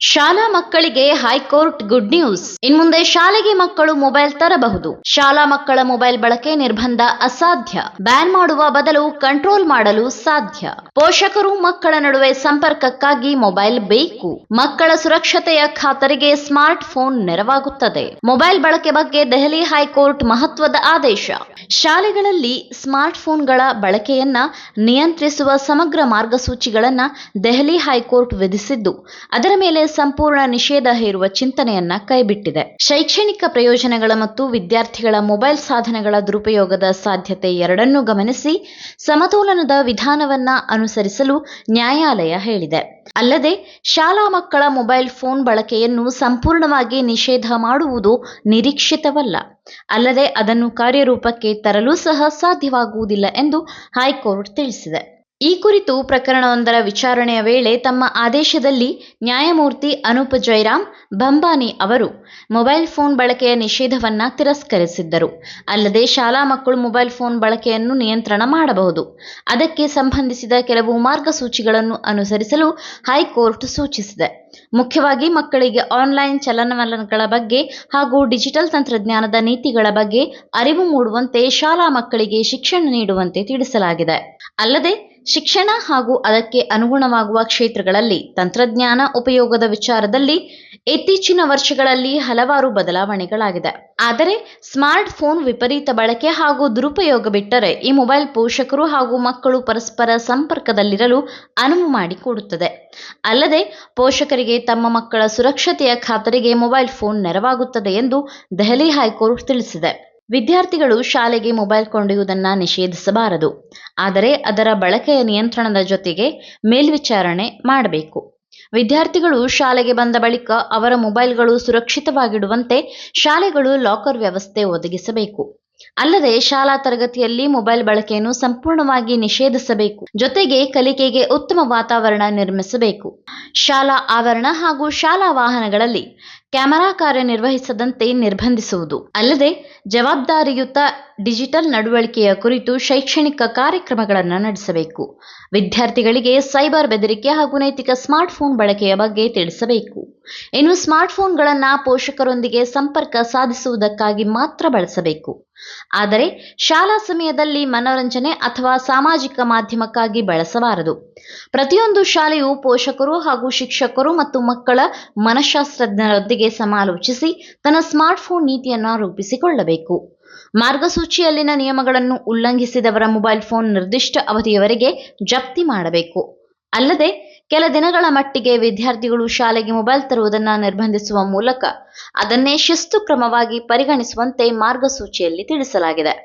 ಶಾಲಾ ಮಕ್ಕಳಿಗೆ high court good news. ಇನ್ಮುಂದೆ ಶಾಲೆಗೆ ಮಕ್ಕಳು ಮೊಬೈಲ್ ತರಬಹುದು. ಶಾಲಾ ಮಕ್ಕಳ ಮೊಬೈಲ್ ಬಳಕೆ ನಿರ್ಬಂಧ ಅಸಾಧ್ಯ. ಬ್ಯಾನ್ ಮಾಡುವ ಬದಲು ಕಂಟ್ರೋಲ್ ಮಾಡಲು ಸಾಧ್ಯ. ಪೋಷಕರು ಮಕ್ಕಳ ನಡುವೆ ಸಂಪರ್ಕಕ್ಕಾಗಿ ಮೊಬೈಲ್ ಬೇಕು. ಮಕ್ಕಳ ಸುರಕ್ಷತೆಯ ಖಾತರಿಗೆ ಸ್ಮಾರ್ಟ್ ಫೋನ್ ನೆರವಾಗುತ್ತದೆ. ಮೊಬೈಲ್ ಬಳಕೆ ಬಗ್ಗೆ ದೆಹಲಿ ಹೈಕೋರ್ಟ್ ಮಹತ್ವದ ಆದೇಶ. ಶಾಲೆಗಳಲ್ಲಿ ಸ್ಮಾರ್ಟ್ ಫೋನ್ಗಳ ಬಳಕೆಯನ್ನ ನಿಯಂತ್ರಿಸುವ ಸಮಗ್ರ ಮಾರ್ಗಸೂಚಿಗಳನ್ನ ದೆಹಲಿ ಹೈಕೋರ್ಟ್ ವಿಧಿಸಿದ್ದು. ಅದರ ಮೇಲೆ ಸಂಪೂರ್ಣ ನಿಷೇಧ ಹೇರುವ ಚಿಂತನೆಯನ್ನ ಕೈಬಿಟ್ಟಿದೆ. ಶೈಕ್ಷಣಿಕ ಪ್ರಯೋಜನಗಳ ಮತ್ತು ವಿದ್ಯಾರ್ಥಿಗಳ ಮೊಬೈಲ್ ಸಾಧನಗಳ ದುರುಪಯೋಗದ ಸಾಧ್ಯತೆ ಎರಡನ್ನೂ ಗಮನಿಸಿ ಸಮತೋಲನದ ವಿಧಾನವನ್ನ ಅನುಸರಿಸಲು ನ್ಯಾಯಾಲಯ ಹೇಳಿದೆ. ಅಲ್ಲದೆ, ಶಾಲಾ ಮಕ್ಕಳ ಮೊಬೈಲ್ ಫೋನ್ ಬಳಕೆಯನ್ನು ಸಂಪೂರ್ಣವಾಗಿ ನಿಷೇಧ ಮಾಡುವುದು ನಿರೀಕ್ಷಿತವಲ್ಲ. ಅಲ್ಲದೆ, ಅದನ್ನು ಕಾರ್ಯರೂಪಕ್ಕೆ ತರಲು ಸಹ ಸಾಧ್ಯವಾಗುವುದಿಲ್ಲ ಎಂದು ಹೈಕೋರ್ಟ್ ತಿಳಿಸಿದೆ. ಈ ಕುರಿತು ಪ್ರಕರಣವೊಂದರ ವಿಚಾರಣೆಯ ವೇಳೆ ತಮ್ಮ ಆದೇಶದಲ್ಲಿ ನ್ಯಾಯಮೂರ್ತಿ ಅನೂಪ್ ಜೈರಾಮ್ ಬಂಬಾನಿ ಅವರು ಮೊಬೈಲ್ ಫೋನ್ ಬಳಕೆಯ ನಿಷೇಧವನ್ನ ತಿರಸ್ಕರಿಸಿದ್ದರು. ಅಲ್ಲದೆ ಶಾಲಾ ಮಕ್ಕಳು ಮೊಬೈಲ್ ಫೋನ್ ಬಳಕೆಯನ್ನು ನಿಯಂತ್ರಣ ಮಾಡಬಹುದು. ಅದಕ್ಕೆ ಸಂಬಂಧಿಸಿದ ಕೆಲವು ಮಾರ್ಗಸೂಚಿಗಳನ್ನು ಅನುಸರಿಸಲು ಹೈಕೋರ್ಟ್ ಸೂಚಿಸಿದೆ. ಮುಖ್ಯವಾಗಿ ಮಕ್ಕಳಿಗೆ ಆನ್ಲೈನ್ ಚಲನವಲನಗಳ ಬಗ್ಗೆ ಹಾಗೂ ಡಿಜಿಟಲ್ ತಂತ್ರಜ್ಞಾನದ ನೀತಿಗಳ ಬಗ್ಗೆ ಅರಿವು ಮೂಡುವಂತೆ ಶಾಲಾ ಮಕ್ಕಳಿಗೆ ಶಿಕ್ಷಣ ನೀಡುವಂತೆ ತಿಳಿಸಲಾಗಿದೆ. ಅಲ್ಲದೆ ಶಿಕ್ಷಣ ಹಾಗೂ ಅದಕ್ಕೆ ಅನುಗುಣವಾಗುವ ಕ್ಷೇತ್ರಗಳಲ್ಲಿ ತಂತ್ರಜ್ಞಾನ ಉಪಯೋಗದ ವಿಚಾರದಲ್ಲಿ ಇತ್ತೀಚಿನ ವರ್ಷಗಳಲ್ಲಿ ಹಲವಾರು ಬದಲಾವಣೆಗಳಾಗಿದೆ. ಆದರೆ ಸ್ಮಾರ್ಟ್ ಫೋನ್ ವಿಪರೀತ ಬಳಕೆ ಹಾಗೂ ದುರುಪಯೋಗ ಬಿಟ್ಟರೆ ಈ ಮೊಬೈಲ್ ಪೋಷಕರು ಹಾಗೂ ಮಕ್ಕಳು ಪರಸ್ಪರ ಸಂಪರ್ಕದಲ್ಲಿರಲು ಅನುವು ಮಾಡಿಕೊಡುತ್ತದೆ. ಅಲ್ಲದೆ ಪೋಷಕರಿಗೆ ತಮ್ಮ ಮಕ್ಕಳ ಸುರಕ್ಷತೆಯ ಖಾತರಿಗೆ ಮೊಬೈಲ್ ಫೋನ್ ನೆರವಾಗುತ್ತದೆ ಎಂದು ದೆಹಲಿ ಹೈಕೋರ್ಟ್ ತಿಳಿಸಿದೆ. ವಿದ್ಯಾರ್ಥಿಗಳು ಶಾಲೆಗೆ ಮೊಬೈಲ್ ಕೊಂಡೊಯ್ಯುವುದನ್ನು ನಿಷೇಧಿಸಬಾರದು. ಆದರೆ ಅದರ ಬಳಕೆಯ ನಿಯಂತ್ರಣದ ಜೊತೆಗೆ ಮೇಲ್ವಿಚಾರಣೆ ಮಾಡಬೇಕು. ವಿದ್ಯಾರ್ಥಿಗಳು ಶಾಲೆಗೆ ಬಂದ ಬಳಿಕ ಅವರ ಮೊಬೈಲ್ಗಳು ಸುರಕ್ಷಿತವಾಗಿಡುವಂತೆ ಶಾಲೆಗಳು ಲಾಕರ್ ವ್ಯವಸ್ಥೆ ಒದಗಿಸಬೇಕು. ಅಲ್ಲದೆ ಶಾಲಾ ತರಗತಿಯಲ್ಲಿ ಮೊಬೈಲ್ ಬಳಕೆಯನ್ನು ಸಂಪೂರ್ಣವಾಗಿ ನಿಷೇಧಿಸಬೇಕು. ಜೊತೆಗೆ ಕಲಿಕೆಗೆ ಉತ್ತಮ ವಾತಾವರಣ ನಿರ್ಮಿಸಬೇಕು. ಶಾಲಾ ಆವರಣ ಹಾಗೂ ಶಾಲಾ ವಾಹನಗಳಲ್ಲಿ ಕ್ಯಾಮೆರಾ ಕಾರ್ಯನಿರ್ವಹಿಸದಂತೆ ನಿರ್ಬಂಧಿಸುವುದು. ಅಲ್ಲದೆ, ಜವಾಬ್ದಾರಿಯುತ ಡಿಜಿಟಲ್ ನಡವಳಿಕೆಯ ಕುರಿತು ಶೈಕ್ಷಣಿಕ ಕಾರ್ಯಕ್ರಮಗಳನ್ನು ನಡೆಸಬೇಕು. ವಿದ್ಯಾರ್ಥಿಗಳಿಗೆ ಸೈಬರ್ ಬೆದರಿಕೆ ಹಾಗೂ ನೈತಿಕ ಸ್ಮಾರ್ಟ್ಫೋನ್ ಬಳಕೆಯ ಬಗ್ಗೆ ತಿಳಿಸಬೇಕು. ಇನ್ನು ಸ್ಮಾರ್ಟ್ಫೋನ್ಗಳನ್ನು ಪೋಷಕರೊಂದಿಗೆ ಸಂಪರ್ಕ ಸಾಧಿಸುವುದಕ್ಕಾಗಿ ಮಾತ್ರ ಬಳಸಬೇಕು. ಆದರೆ, ಶಾಲಾ ಸಮಯದಲ್ಲಿ ಮನೋರಂಜನೆ ಅಥವಾ ಸಾಮಾಜಿಕ ಮಾಧ್ಯಮಕ್ಕಾಗಿ ಬಳಸಬಾರದು. ಪ್ರತಿಯೊಂದು ಶಾಲೆಯು ಪೋಷಕರು ಹಾಗೂ ಶಿಕ್ಷಕರು ಮತ್ತು ಮಕ್ಕಳ ಮನಃಶಾಸ್ತ್ರಜ್ಞರೊಂದಿಗೆ ಸಮಾಲೋಚಿಸಿ ತನ್ನ ಸ್ಮಾರ್ಟ್ಫೋನ್ ನೀತಿಯನ್ನು ರೂಪಿಸಿಕೊಳ್ಳಬೇಕು. ಮಾರ್ಗಸೂಚಿಯಲ್ಲಿನ ನಿಯಮಗಳನ್ನು ಉಲ್ಲಂಘಿಸಿದವರ ಮೊಬೈಲ್ ಫೋನ್ ನಿರ್ದಿಷ್ಟ ಅವಧಿಯವರೆಗೆ ಜಪ್ತಿ ಮಾಡಬೇಕು. ಅಲ್ಲದೆ, ಕೆಲ ದಿನಗಳ ಮಟ್ಟಿಗೆ ವಿದ್ಯಾರ್ಥಿಗಳು ಶಾಲೆಗೆ ಮೊಬೈಲ್ ತರುವುದನ್ನು ನಿರ್ಬಂಧಿಸುವ ಮೂಲಕ ಅದನ್ನೇ ಶಿಸ್ತು ಕ್ರಮವಾಗಿ ಪರಿಗಣಿಸುವಂತೆ ಮಾರ್ಗಸೂಚಿಯಲ್ಲಿ ತಿಳಿಸಲಾಗಿದೆ.